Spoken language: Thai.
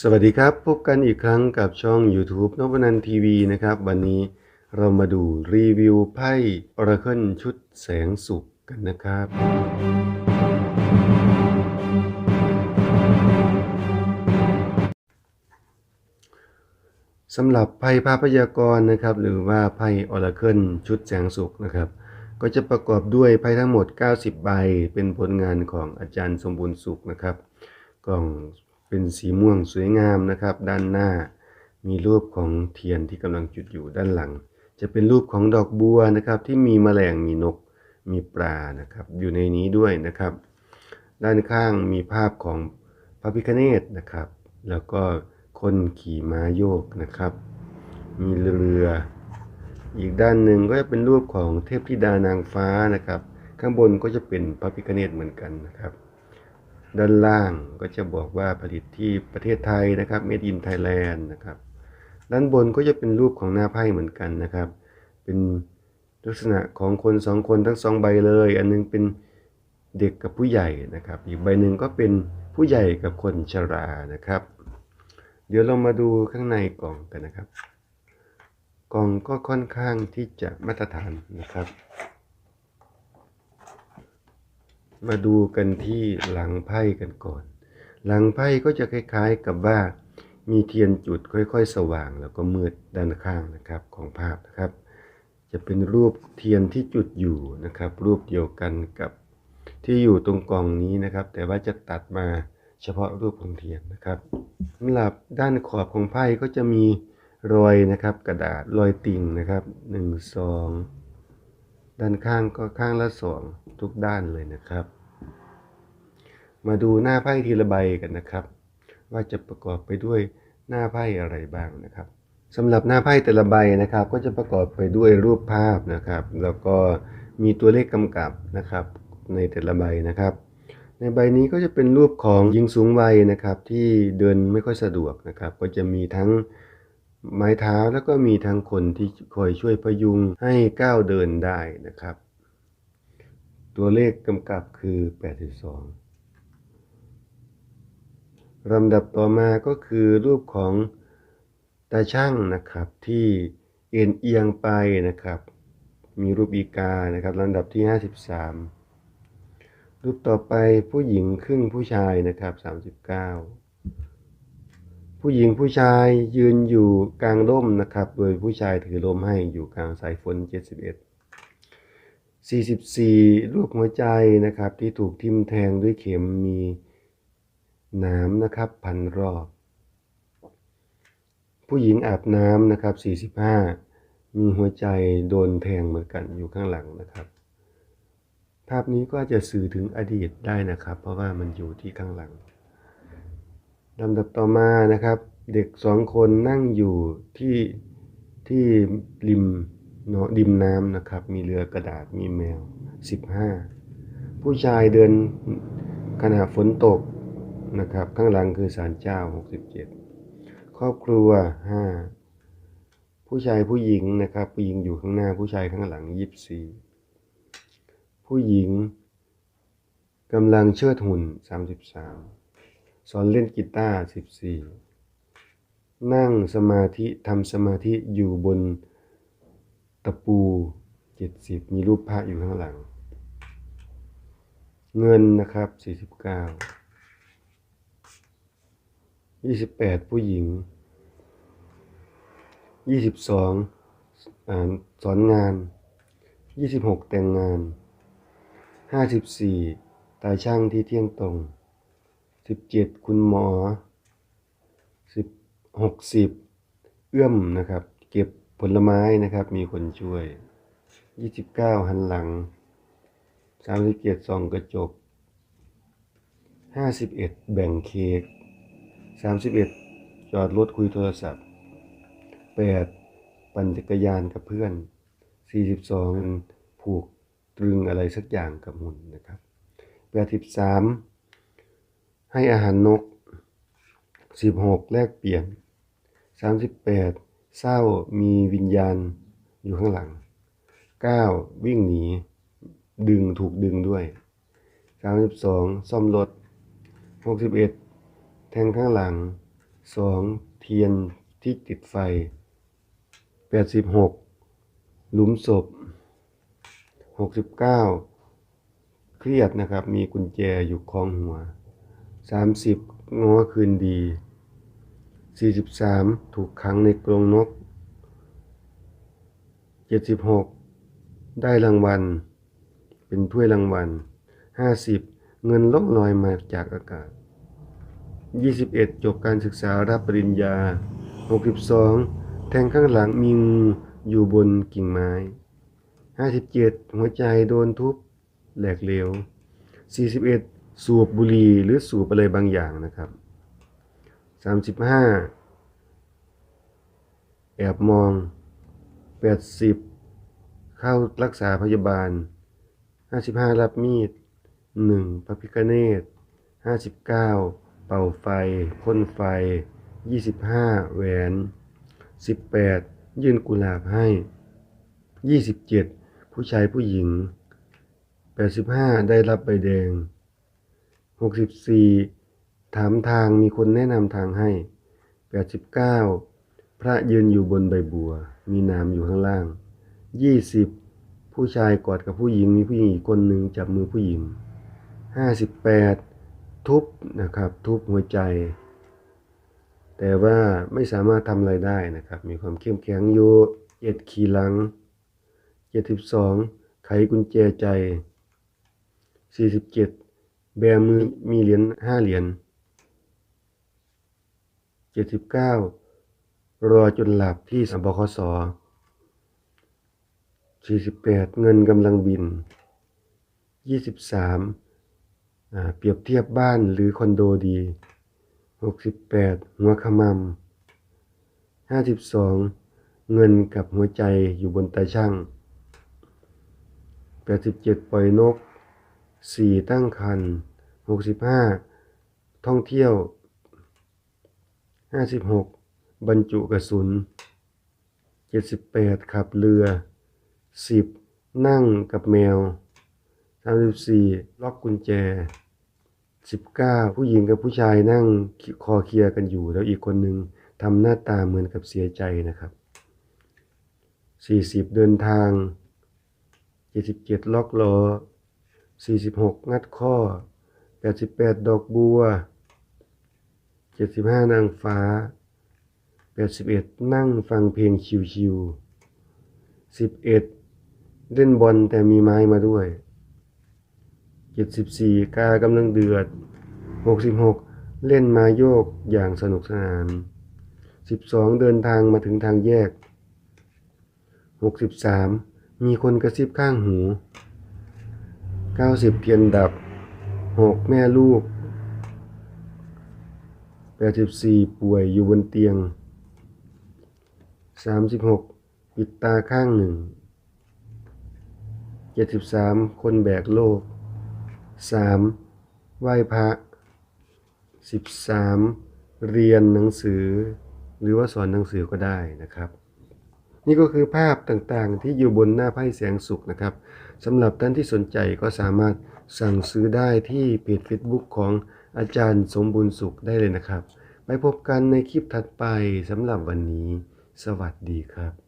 สวัสดีครับพบกันอีกครั้งกับช่อง YouTube นพนันทีวีนะครับ วันนี้เรามาดูรีวิวไพ่ Oracle ชุดแสงสุขกันนะครับ สำหรับไพ่พาพยากรณ์นะครับ หรือว่าไพ่ Oracle ชุดแสงสุขนะครับ ก็จะประกอบด้วยไพ่ทั้งหมด 90 ใบ เป็นผลงานของอาจารย์สมบูรณ์สุขนะครับกล่อง เป็นสีม่วงสวยงามนะครับ ด้านหน้า มีรูปของเทียนที่กำลังจุดอยู่ด้านหลัง จะเป็นรูปของดอกบัวนะครับ ที่มีแมลงมีนกมีปลานะครับ อยู่ในนี้ด้วยนะครับ ด้านข้างมีภาพของพระพิฆเนศนะครับ แล้วก็คนขี่ม้าโยกนะครับ มีเรือ อีกด้านหนึ่งก็จะเป็นรูปของเทพธิดานางฟ้านะครับ ข้างบนก็จะเป็นพระพิฆเนศเหมือนกันนะครับ ด้านล่างก็จะบอกว่าผลิตที่ประเทศไทยนะครับ Made in Thailand นะครับ ด้านบนก็จะเป็นรูปของหน้าไพ่เหมือนกันนะครับ เป็นลักษณะของคนสองคนทั้งสองใบเลย อันนึงเป็นเด็กกับผู้ใหญ่นะครับ อีกใบหนึ่งก็เป็นผู้ใหญ่กับคนชรานะครับ เดี๋ยวเรามาดูข้างในกล่องกันนะครับ กล่องก็ค่อนข้างที่จะมาตรฐานนะครับ มาดูกันที่หลังไพ่กันก่อน หลังไพ่ก็จะคล้ายๆกับว่ามีเทียนจุดค่อยๆ สว่างแล้วก็มืดด้านข้างนะครับของภาพนะครับ จะเป็นรูปเทียนที่จุดอยู่นะครับ รูปเดียวกันกับที่อยู่ตรงกล่องนี้นะครับ แต่ว่าจะตัดมาเฉพาะรูปของเทียนนะครับสำหรับด้านขอบของไพ่ก็จะมีรอยนะครับ กระดาษรอยติ่งนะครับหนึ่งสอง ด้านข้างก็ข้างละสองทุกด้านเลยนะครับ มาดูหน้าไพ่ทีละใบกันนะครับ ว่าจะประกอบไปด้วยหน้าไพ่อะไรบ้างนะครับสำหรับหน้าไพ่แต่ละใบนะครับ ก็จะประกอบไปด้วยรูปภาพนะครับ แล้วก็มีตัวเลขกำกับนะครับในแต่ละใบนะครับ ในใบนี้ก็จะเป็นรูปของหญิงสูงวัยนะครับ ที่เดินไม่ค่อยสะดวกนะครับ ก็จะมีทั้ง ไม้เท้าแล้วก็มีทั้งคนที่คอยช่วยพยุงให้ก้าวเดินได้นะครับ ตัวเลขกำกับคือ 82ลำดับต่อมาก็คือรูปของตาช่างนะครับที่เอ็นเอียงไปนะครับ มีรูปอีกานะครับลำดับที่ 53 รูปต่อไปผู้หญิงครึ่งผู้ชายนะครับ 39 ผู้หญิงผู้ชายยืนอยู่กลางร่มนะครับ โดยผู้ชายถือร่มให้อยู่กลางสายฝน 71 44 รูปหัวใจนะครับที่ถูกทิ่มแทงด้วยเข็มมีน้ำนะครับพันรอบ ผู้หญิงอาบน้ำนะครับ 45 มีหัวใจโดนแทงเหมือนกันอยู่ข้างหลังนะครับ ภาพนี้ก็จะสื่อถึงอดีตได้นะครับ เพราะว่ามันอยู่ที่ข้างหลัง ลำดับต่อมานะครับ เด็กสองคนนั่งอยู่ที่ที่ริมเนาะริมน้ำนะครับ มีเรือกระดาษมีแมว 15 ผู้ชายเดินขณะฝนตกนะครับ ข้างหลังคือศาลเจ้า 67 ครอบครัว 5 ผู้ชายผู้หญิงนะครับ ผู้หญิงอยู่ข้างหน้าผู้ชายข้างหลัง 24 ผู้หญิงกำลังเชิดหุ่น 33 สอนเล่นกีตาร์14นั่งสมาธิทำสมาธิอยู่บนตะปู70มีรูปพระอยู่ข้างหลัง เงินนะครับ49ยี่สิบแปดผู้หญิงยี่สิบสองสอนงานยี่สิบหกแต่งงานห้าสิบสี่ตายช่างที่เที่ยงตรง สิบเจ็ดคุณหมอสิบหกสิบเอื้อมนะครับ เก็บผลไม้นะครับ มีคนช่วยยี่สิบเก้าหันหลังสามสิบเจ็ดส่องกระจกห้าสิบเอ็ดแบ่งเค้กสามสิบเอ็ดจอดรถคุยโทรศัพท์แปดปั่นจักรยานกับเพื่อนสี่สิบสองผูกตรึงอะไรสักอย่างกับหุ่นนะครับแปดสิบสาม ให้อาหารนกสิบหกแลกเปลี่ยนสามสิบแปดเศร้ามีวิญญาณอยู่ข้างหลังเก้าวิ่งหนี ดึงถูกดึงด้วยสามสิบสองซ่อมรถหกสิบเอ็ดแทงข้างหลังสองเทียนที่ติดไฟแปดสิบหกหลุมศพหกสิบเก้าเครียดนะครับ มีกุญแจอยู่คล้องหัว สามสิบง้อคืนดีสี่สิบสามถูกขังในกรงนกเจ็ดสิบหกได้รางวัล เป็นถ้วยรางวัลห้าสิบเงินล่องลอยมาจากอากาศ21จบการศึกษารับปริญญา62แทงข้างหลังมีงูอยู่บนกิ่งไม้57หัวใจโดนทุบแหลกเหลว41สูบ สูบบุหรี่หรือสูบอะไรบางอย่างนะครับ35แอบมอง80เข้ารักษาพยาบาล55รับมีด 1. พระพิฆเนศ59เป่าไฟพ่นไฟ25แหวน18ยื่นกุหลาบให้27ผู้ชายผู้หญิง85ได้รับใบแดง 64 ถามทางมีคนแนะนำทางให้ 89 พระยืนอยู่บนใบบัว มีน้ำอยู่ข้างล่าง 20 ผู้ชายกอดกับผู้หญิงมีผู้หญิงอีกคนหนึ่งจับมือผู้หญิง 58 ทุบนะครับ ทุบหัวใจ แต่ว่าไม่สามารถทำอะไรได้นะครับ มีความเข้มแข็งอยู่เอ็ดขีหลัง 72 ไขกุญแจใจ 47 แบมือมีเหรียญ5เหรียญ79รอจนหลับที่สบคส48เงินกำลังบิน23อ่ามเปรียบเทียบบ้านหรือคอนโดดี68หัวขมำ52เงินกับหัวใจอยู่บนตาช่าง87ปล่อยนก 4 ตั้งคัน65 ท่องเที่ยว 56 บรรจุกระสุน 78 ขับเรือ 10 นั่งกับแมว 34 ล็อกกุญแจ 19 ผู้หญิงกับผู้ชายนั่งคอเคลียร์กันอยู่ แล้วอีกคนหนึ่งทำหน้าตาเหมือนกับเสียใจนะครับ 40 เดินทาง 77 ล็อกล้อ 46 งัดข้อ 88 ดอกบัว 75 นางฟ้า 81 นั่งฟังเพลงชิวๆ11 เล่นบอลแต่มีไม้มาด้วย 74 กากำลังเดือด 66 เล่นมาโยกอย่างสนุกสนาน 12 เดินทางมาถึงทางแยก 63 มีคนกระซิบข้างหู 90 เทียนดับ 6 แม่ลูก 84 ป่วยอยู่บนเตียง 36 ปิดตาข้างหนึ่ง 73 คนแบกโลก 3. ไหว้พระ 13. เรียนหนังสือ หรือว่าสอนหนังสือก็ได้นะครับ นี่ก็คือภาพต่างๆ ที่อยู่บนหน้าไพ่แสงสุขนะครับสำหรับท่านที่สนใจก็สามารถสั่งซื้อได้ที่เพจ Facebook ของอาจารย์สมบูรณ์สุขได้เลยนะครับ ไปพบกันในคลิปถัดไปสำหรับวันนี้ สวัสดีครับ